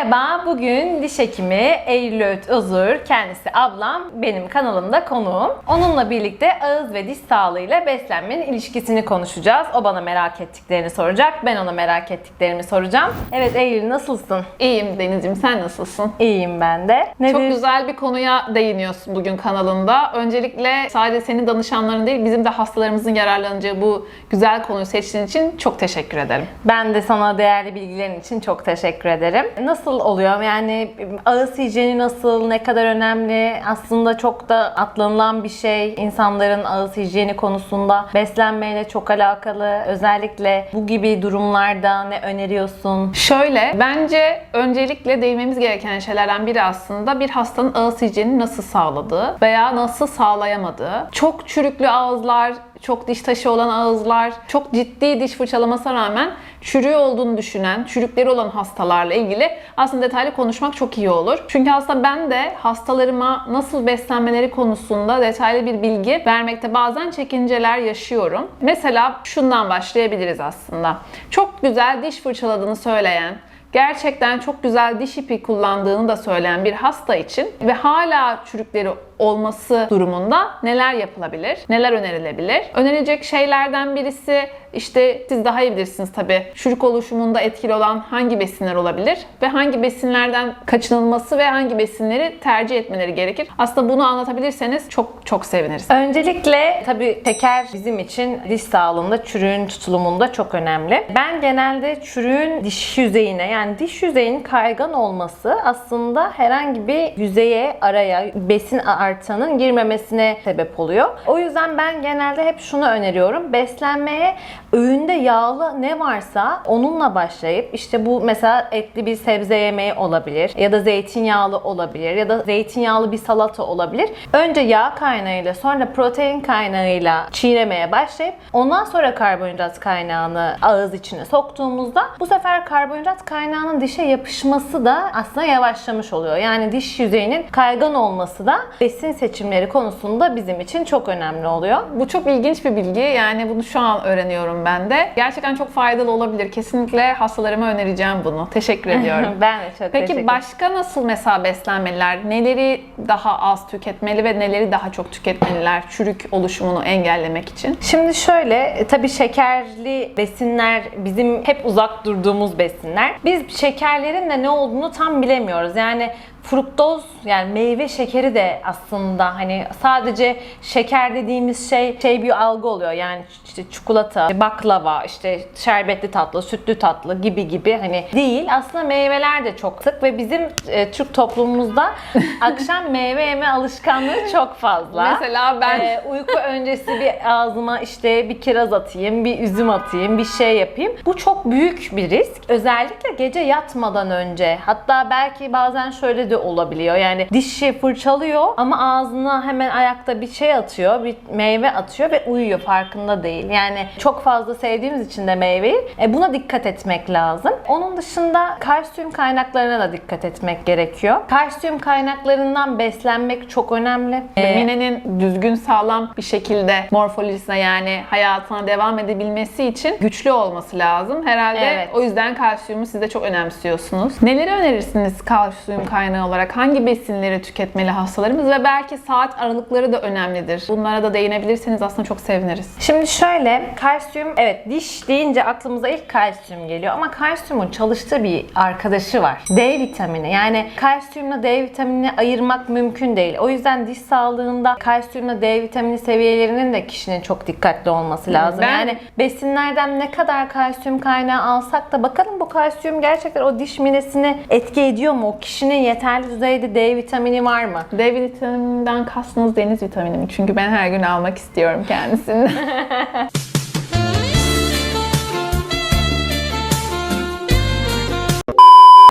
അല്ലേ ബാ bugün diş hekimi Eylül Öğüt Özür, kendisi ablam, benim kanalımda konuğum. Onunla birlikte ağız ve diş sağlığıyla beslenmenin ilişkisini konuşacağız. O bana merak ettiklerini soracak, ben ona merak ettiklerimi soracağım. Evet Eylül nasılsın? İyiyim Deniz'ciğim sen nasılsın? İyiyim ben de. Nedir? Çok güzel bir konuya değiniyorsun bugün kanalında. Öncelikle sadece senin danışanların değil bizim de hastalarımızın yararlanacağı bu güzel konuyu seçtiğin için çok teşekkür ederim. Ben de sana değerli bilgilerin için çok teşekkür ederim. Nasıl oluyor? Yani ağız hijyeni nasıl, ne kadar önemli? Aslında çok da atlanılan bir şey. İnsanların ağız hijyeni konusunda beslenmeyle çok alakalı. Özellikle bu gibi durumlarda ne öneriyorsun? Şöyle, bence öncelikle değinmemiz gereken şeylerden biri aslında bir hastanın ağız hijyenini nasıl sağladığı veya nasıl sağlayamadığı. Çok çürüklü ağızlar, çok diş taşı olan ağızlar, çok ciddi diş fırçalamasına rağmen çürüğü olduğunu düşünen, çürükleri olan hastalarla ilgili aslında detaylı konuşmak çok iyi olur. Çünkü aslında ben de hastalarıma nasıl beslenmeleri konusunda detaylı bir bilgi vermekte bazen çekinceler yaşıyorum. Mesela şundan başlayabiliriz aslında. Çok güzel diş fırçaladığını söyleyen, gerçekten çok güzel diş ipi kullandığını da söyleyen bir hasta için ve hala çürükleri olması durumunda neler yapılabilir? Neler önerilebilir? Önerilecek şeylerden birisi işte siz daha iyi bilirsiniz tabii. Çürük oluşumunda etkili olan hangi besinler olabilir ve hangi besinlerden kaçınılması ve hangi besinleri tercih etmeleri gerekir? Aslında bunu anlatabilirseniz çok çok seviniriz. Öncelikle tabii teker bizim için diş sağlığında çürüğün tutulumunda çok önemli. Ben genelde çürüğün diş yüzeyine yani diş yüzeyinin kaygan olması aslında herhangi bir yüzeye araya besin artanın girmemesine sebep oluyor. O yüzden ben genelde hep şunu öneriyorum. Beslenmeye öğünde yağlı ne varsa onunla başlayıp işte bu mesela etli bir sebze yemeği olabilir ya da zeytinyağlı olabilir ya da zeytinyağlı bir salata olabilir. Önce yağ kaynağıyla sonra protein kaynağıyla çiğnemeye başlayıp ondan sonra karbonhidrat kaynağını ağız içine soktuğumuzda bu sefer karbonhidrat kaynağının dişe yapışması da aslında yavaşlamış oluyor. Yani diş yüzeyinin kaygan olması da besin seçimleri konusunda bizim için çok önemli oluyor. Bu çok ilginç bir bilgi. Yani bunu şu an öğreniyorum ben de. Gerçekten çok faydalı olabilir. Kesinlikle hastalarıma önereceğim bunu. Teşekkür ediyorum. ben de çok teşekkür Peki başka nasıl mesela beslenmeliler? Neleri daha az tüketmeli ve neleri daha çok tüketmeliler çürük oluşumunu engellemek için? Şimdi şöyle, e, tabii şekerli besinler bizim hep uzak durduğumuz besinler. Biz şekerlerin de ne olduğunu tam bilemiyoruz. Yani fruktoz yani meyve şekeri de aslında hani sadece şeker dediğimiz şey şey bir algı oluyor. Yani işte çikolata, baklava, işte şerbetli tatlı, sütlü tatlı gibi gibi hani değil. Aslında meyveler de çok sık ve bizim e, Türk toplumumuzda akşam meyve yeme alışkanlığı çok fazla. Mesela ben- E, uyku öncesi bir ağzıma işte bir kiraz atayım, bir üzüm atayım, bir şey yapayım. Bu çok büyük bir risk. Özellikle gece yatmadan önce. Hatta belki bazen şöyle de olabiliyor. Yani dişi fırçalıyor ama ağzına hemen ayakta bir şey atıyor, bir meyve atıyor ve uyuyor farkında değil. Yani çok fazla sevdiğimiz için de meyveyi e, buna dikkat etmek lazım. Onun dışında kalsiyum kaynaklarına da dikkat etmek gerekiyor. Kalsiyum kaynaklarından beslenmek çok önemli. E, Mine'nin düzgün sağlam bir şekilde morfolojisine yani hayatına devam edebilmesi için güçlü olması lazım. Herhalde Evet. o yüzden kalsiyumu siz de çok önemsiyorsunuz. Neleri önerirsiniz kalsiyum kaynağı olarak? Hangi besinleri tüketmeli hastalarımız ve belki saat aralıkları da önemlidir. Bunlara da değinebilirseniz aslında çok seviniriz. Şimdi şöyle kalsiyum evet diş deyince aklımıza ilk kalsiyum geliyor ama kalsiyumun çalıştığı bir arkadaşı var. D vitamini. Yani kalsiyumla D vitaminini ayırmak mümkün değil. O yüzden diş sağlığında kalsiyumla D vitamini seviyelerinin de kişinin çok dikkatli olması lazım. Ben- Yani besinlerden ne kadar kalsiyum kaynağı alsak da bakalım bu kalsiyum gerçekten o diş minesine etki ediyor mu? O kişinin yeterli düzeyde D vitamini var mı? D vitamininden kastınız deniz vitamini mi? Çünkü ben her gün almak istiyorum kendisini.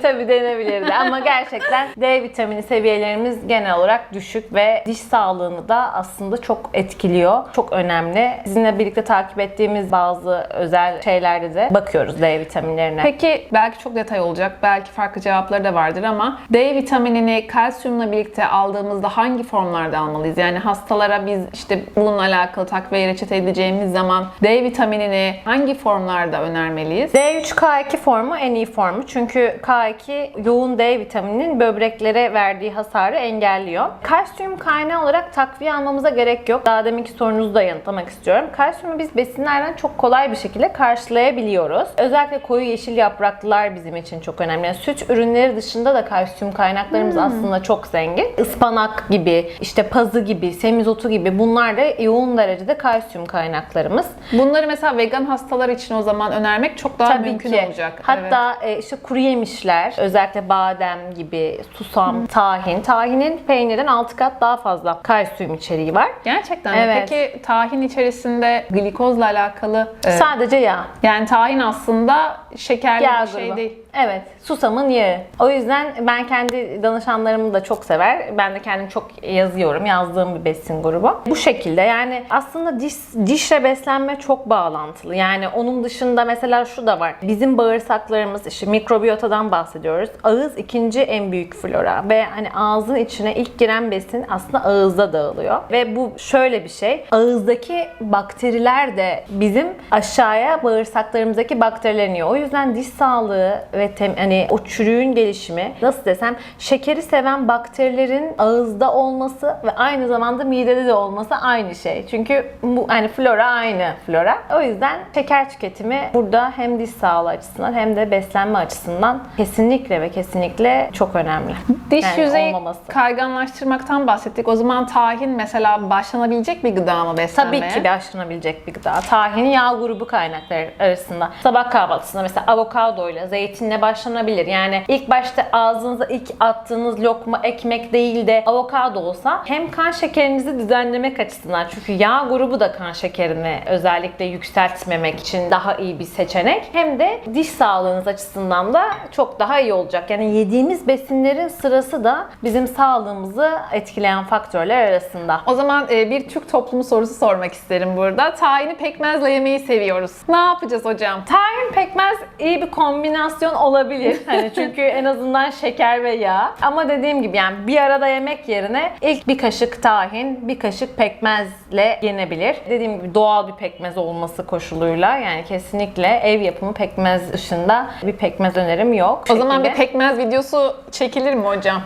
Tabii denebilirdi ama gerçekten D vitamini seviyelerimiz genel olarak düşük ve diş sağlığını da aslında çok etkiliyor. Çok önemli. Sizinle birlikte takip ettiğimiz bazı özel şeylerde de bakıyoruz D vitaminlerine. Peki belki çok detay olacak, belki farklı cevapları da vardır ama D vitaminini kalsiyumla birlikte aldığımızda hangi formlarda almalıyız? Yani hastalara biz işte bununla alakalı takviye reçete edeceğimiz zaman D vitaminini hangi formlarda önermeliyiz? D3K2 formu en iyi formu çünkü K2 ki yoğun D vitamininin böbreklere verdiği hasarı engelliyor. Kalsiyum kaynağı olarak takviye almamıza gerek yok. Daha deminki sorunuzu da yanıtlamak istiyorum. Kalsiyumu biz besinlerden çok kolay bir şekilde karşılayabiliyoruz. Özellikle koyu yeşil yapraklılar bizim için çok önemli. Yani süt ürünleri dışında da kalsiyum kaynaklarımız aslında çok zengin. Ispanak gibi, işte pazı gibi, semizotu gibi bunlar da yoğun derecede kalsiyum kaynaklarımız. Bunları mesela vegan hastalar için o zaman önermek çok daha Tabii mümkün ki. olacak. Evet. Hatta e, işte kuru yemişler, özellikle badem gibi, susam, tahin. Tahinin peynirden 6 kat daha fazla kalsiyum içeriği var. Gerçekten mi? Evet. Peki tahin içerisinde glikozla alakalı e, Sadece yağ. yani tahin aslında şekerli Yağ bir şey grubu. değil. Evet, susamın yağı. O yüzden ben kendi danışanlarımı da çok sever. Ben de kendim çok yazıyorum. Yazdığım bir besin grubu. Bu şekilde yani aslında diş, dişle beslenme çok bağlantılı. Yani onun dışında mesela şu da var. Bizim bağırsaklarımız işte mikrobiyotadan bahsediyoruz. Ağız ikinci en büyük flora ve hani ağzın içine ilk giren besin aslında ağızda dağılıyor. Ve bu şöyle bir şey. Ağızdaki bakteriler de bizim aşağıya bağırsaklarımızdaki bakterilerin yiyor. O yüzden diş sağlığı ve tem, hani o çürüğün gelişimi nasıl desem şekeri seven bakterilerin ağızda olması ve aynı zamanda midede de olması aynı şey. Çünkü bu hani flora aynı flora. O yüzden şeker tüketimi burada hem diş sağlığı açısından hem de beslenme açısından kesinlikle ve kesinlikle çok önemli. Diş Yani yüzeyi olmaması. kayganlaştırmaktan bahsettik. O zaman tahin mesela başlanabilecek bir gıda mı beslenmeye? Tabii ki başlanabilecek bir gıda. Tahin yağ grubu kaynakları arasında. Sabah kahvaltısında mesela avokadoyla, zeytinle başlanabilir. Yani ilk başta ağzınıza ilk attığınız lokma ekmek değil de avokado olsa hem kan şekerinizi düzenlemek açısından çünkü yağ grubu da kan şekerini özellikle yükseltmemek için daha iyi bir seçenek. Hem de diş sağlığınız açısından da çok daha iyi olacak. Yani yediğimiz besinlerin sırası da bizim sağlığımızı etkileyen faktörler arasında. O zaman e, bir Türk toplumu sorusu sormak isterim burada. Tahini pekmezle yemeyi seviyoruz. Ne yapacağız hocam? Tahin pekmez iyi bir kombinasyon olabilir. Hani çünkü en azından şeker ve yağ. Ama dediğim gibi yani bir arada yemek yerine ilk bir kaşık tahin, bir kaşık pekmezle yenebilir. Dediğim gibi doğal bir pekmez olması koşuluyla yani kesinlikle ev yapımı pekmez dışında bir pekmez önerim yok. O zaman bir pekmez videosu çekilir mi hocam?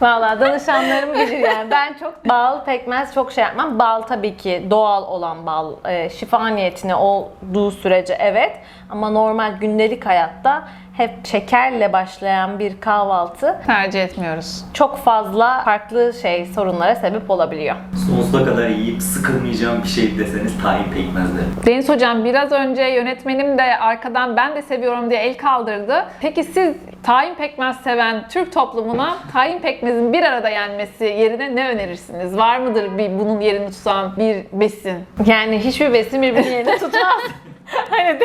Valla danışanlarım bilir yani. Ben çok bal, pekmez çok şey yapmam. Bal tabii ki doğal olan bal. e, şifa niyetine olduğu sürece evet. Ama normal gündelik hayatta hep şekerle başlayan bir kahvaltı Tercih etmiyoruz. çok fazla farklı şey sorunlara sebep olabiliyor. Sonsuza kadar yiyip sıkılmayacağım bir şey deseniz tahin pekmezleri. Deniz hocam biraz önce yönetmenim de arkadan ben de seviyorum diye el kaldırdı. Peki siz tahin pekmez seven Türk toplumuna tahin pekmezin bir arada yenmesi yerine ne önerirsiniz? Var mıdır bir bunun yerini tutan bir besin? Yani hiçbir besin birbirini yerine tutmaz. hani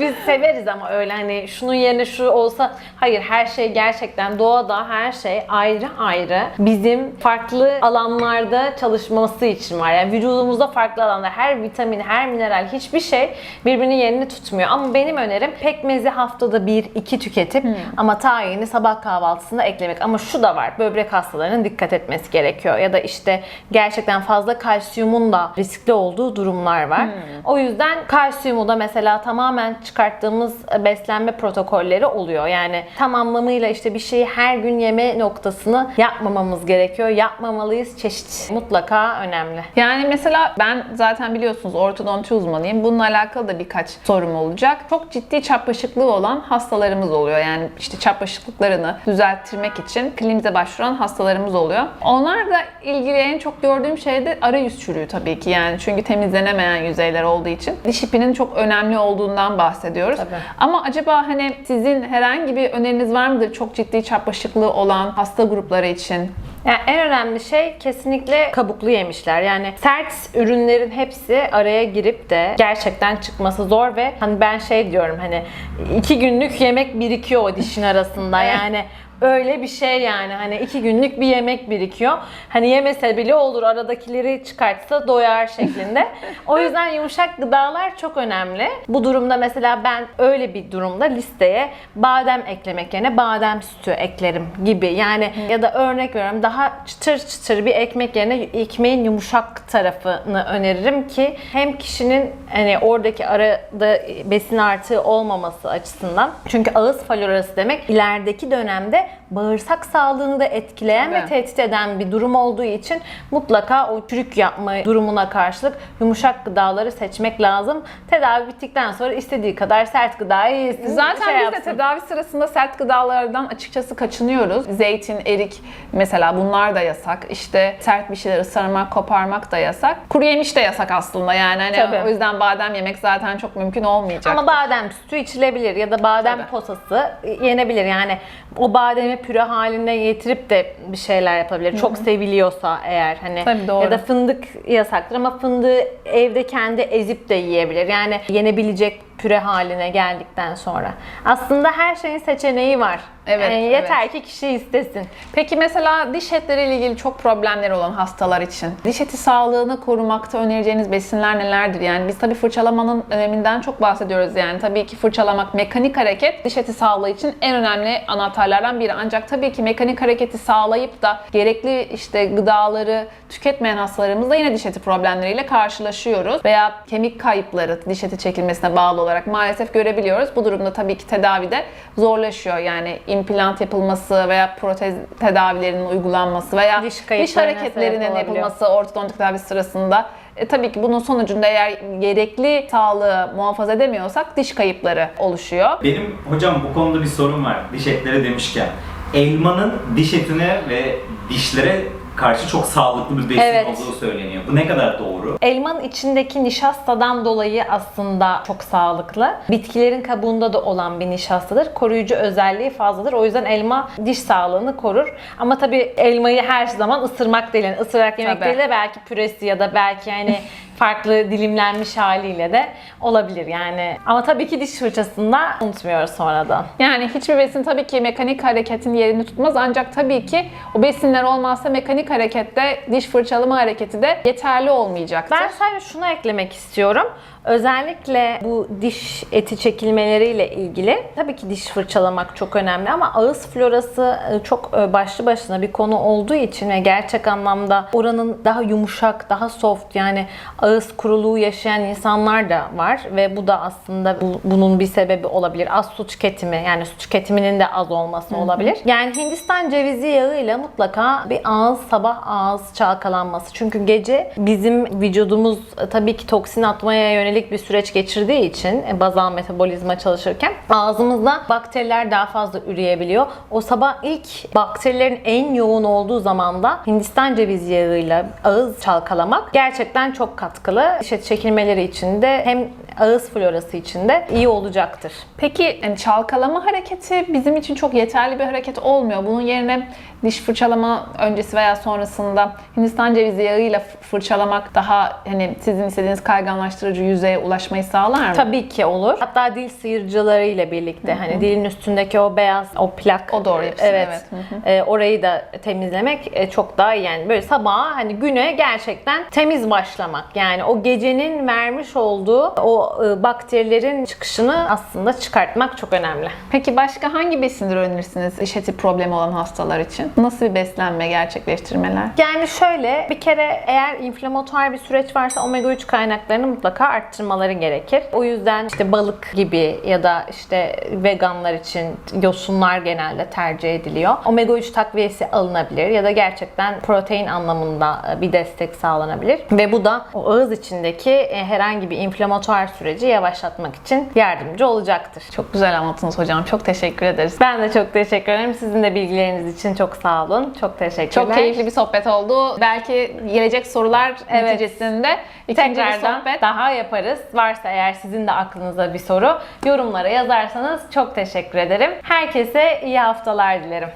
biz severiz ama öyle hani şunun yerine şu olsa hayır her şey gerçekten doğada her şey ayrı ayrı bizim farklı alanlarda çalışması için var. Yani vücudumuzda farklı alanlar her vitamin, her mineral hiçbir şey birbirinin yerini tutmuyor. Ama benim önerim pekmezi haftada bir iki tüketip ama tayini sabah kahvaltısında eklemek. Ama şu da var böbrek hastalarının dikkat etmesi gerekiyor. Ya da işte gerçekten fazla kalsiyumun da riskli olduğu durumlar var. O yüzden kalsiyumu da mesela tamamen çıkarttığımız beslenme protokolleri oluyor. Yani tam anlamıyla işte bir şeyi her gün yeme noktasını yapmamamız gerekiyor. Yapmamalıyız. Çeşit mutlaka önemli. Yani mesela ben zaten biliyorsunuz ortodonti uzmanıyım. Bununla alakalı da birkaç sorum olacak. Çok ciddi çapraşıklığı olan hastalarımız oluyor. Yani işte çapraşıklıklarını düzelttirmek için kliniğimize başvuran hastalarımız oluyor. Onlarla ilgili en çok gördüğüm şey de arayüz çürüğü tabii ki. Yani çünkü temizlenemeyen yüzeyler olduğu için diş ipinin çok önemli olduğundan bahsediyoruz. Tabii. Ama acaba hani sizin herhangi bir öneriniz var mıdır çok ciddi çapraşıklığı olan hasta grupları için? Yani en önemli şey kesinlikle kabuklu yemişler. Yani sert ürünlerin hepsi araya girip de gerçekten çıkması zor ve hani ben şey diyorum hani iki günlük yemek birikiyor o dişin arasında. Yani öyle bir şey yani hani iki günlük bir yemek birikiyor. Hani yemese bile olur aradakileri çıkartsa doyar şeklinde. o yüzden yumuşak gıdalar çok önemli. Bu durumda mesela ben öyle bir durumda listeye badem eklemek yerine badem sütü eklerim gibi. Yani ya da örnek veriyorum daha çıtır çıtır bir ekmek yerine ekmeğin yumuşak tarafını öneririm ki hem kişinin hani oradaki arada besin artığı olmaması açısından. Çünkü ağız florası demek ilerideki dönemde bağırsak sağlığını da etkileyen ve Tabii. tehdit eden bir durum olduğu için mutlaka o çürük yapma durumuna karşılık yumuşak gıdaları seçmek lazım. Tedavi bittikten sonra istediği kadar sert gıdayı yesin. Zaten şey biz yapsın. de tedavi sırasında sert gıdalardan açıkçası kaçınıyoruz. Zeytin, erik mesela bunlar da yasak. İşte sert bir şeyler ısırmak, koparmak da yasak. Kuru yemiş de yasak aslında yani. Hani Tabii. o yüzden badem yemek zaten çok mümkün olmayacak. Ama badem sütü içilebilir ya da badem Tabii. posası yenebilir. Yani o bademi püre haline getirip de bir şeyler yapabilir. Çok seviliyorsa eğer hani Tabii, doğru. ya da fındık yasaktır ama fındığı evde kendi ezip de yiyebilir. Yani yenebilecek püre haline geldikten sonra. Aslında her şeyin seçeneği var. Evet, Yani yeter ki kişi istesin. Peki mesela diş etleriyle ilgili çok problemleri olan hastalar için diş eti sağlığını korumakta önereceğiniz besinler nelerdir? Yani biz tabii fırçalamanın öneminden çok bahsediyoruz yani. Tabii ki fırçalamak, mekanik hareket diş eti sağlığı için en önemli anahtarlardan biri. Ancak tabii ki mekanik hareketi sağlayıp da gerekli işte gıdaları tüketmeyen hastalarımızda yine diş eti problemleriyle karşılaşıyoruz. Veya kemik kayıpları diş eti çekilmesine bağlı olarak maalesef görebiliyoruz. Bu durumda tabii ki tedavide zorlaşıyor. Yani implant yapılması veya protez tedavilerinin uygulanması veya Diş diş, hareketlerinin yapılması ortodontik tedavi sırasında e, tabii ki bunun sonucunda eğer gerekli sağlığı muhafaza edemiyorsak diş kayıpları oluşuyor. Benim hocam bu konuda bir sorun var. Diş etleri demişken. Elmanın diş etine ve dişlere karşı çok sağlıklı bir besin Evet. olduğu söyleniyor. Bu ne kadar doğru? Elmanın içindeki nişastadan dolayı aslında çok sağlıklı. Bitkilerin kabuğunda da olan bir nişastadır. Koruyucu özelliği fazladır. O yüzden elma diş sağlığını korur. Ama tabii elmayı her zaman ısırmak değil. Yani ısırarak yemek Tabii. değil de belki püresi ya da belki yani farklı dilimlenmiş haliyle de olabilir yani. Ama tabii ki diş fırçasında unutmuyoruz sonradan. Yani hiçbir besin tabii ki mekanik hareketin yerini tutmaz ancak tabii ki o besinler olmazsa mekanik harekette diş fırçalama hareketi de yeterli olmayacaktır. Ben sadece şunu eklemek istiyorum. Özellikle bu diş eti çekilmeleriyle ilgili tabii ki diş fırçalamak çok önemli ama ağız florası e, çok e, başlı başına bir konu olduğu için ve gerçek anlamda oranın daha yumuşak, daha soft yani ağız kuruluğu yaşayan insanlar da var ve bu da aslında bu- bunun bir sebebi olabilir. Az su tüketimi yani su tüketiminin de az olması olabilir. Yani Hindistan cevizi yağıyla mutlaka bir ağız sabah ağız çalkalanması. Çünkü gece bizim vücudumuz e, tabii ki toksin atmaya yönelik bir süreç geçirdiği için e, bazal metabolizma çalışırken ağzımızda bakteriler daha fazla üreyebiliyor. O sabah ilk bakterilerin en yoğun olduğu zamanda Hindistan cevizi yağıyla ağız çalkalamak gerçekten çok katkılı. İşte çekilmeleri için de hem ağız florası için de iyi olacaktır. Peki yani çalkalama hareketi bizim için çok yeterli bir hareket olmuyor. Bunun yerine diş fırçalama öncesi veya sonrasında Hindistan cevizi yağıyla fırçalamak daha hani sizin istediğiniz kayganlaştırıcı yüzeye ulaşmayı sağlar mı? Tabii ki olur. Hatta dil sıyırıcıları ile birlikte hani dilin üstündeki o beyaz o plak O doğru yapısı, evet, evet. Hı e, orayı da temizlemek e, çok daha iyi yani böyle sabaha hani güne gerçekten temiz başlamak. Yani o gecenin vermiş olduğu o e, bakterilerin çıkışını aslında çıkartmak çok önemli. Peki başka hangi besinleri önerirsiniz diş eti problemi olan hastalar için? Nasıl bir beslenme gerçekleştirmeler? Yani şöyle bir kere eğer inflamatuar bir süreç varsa omega 3 kaynaklarını mutlaka arttırmaları gerekir. O yüzden işte balık gibi ya da işte veganlar için yosunlar genelde tercih ediliyor. Omega 3 takviyesi alınabilir ya da gerçekten protein anlamında bir destek sağlanabilir. Ve bu da o ağız içindeki e, herhangi bir inflamatuar süreci yavaşlatmak için yardımcı olacaktır. Çok güzel anlattınız hocam. Çok teşekkür ederiz. Ben de çok teşekkür ederim. Sizin de bilgileriniz için çok sağ olun. Çok teşekkürler. Çok keyifli bir sohbet oldu. Belki gelecek sorular Evet. neticesinde ikinci bir Tekrardan sohbet daha yaparız. Varsa eğer sizin de aklınıza bir soru yorumlara yazarsanız çok teşekkür ederim. Herkese iyi haftalar dilerim.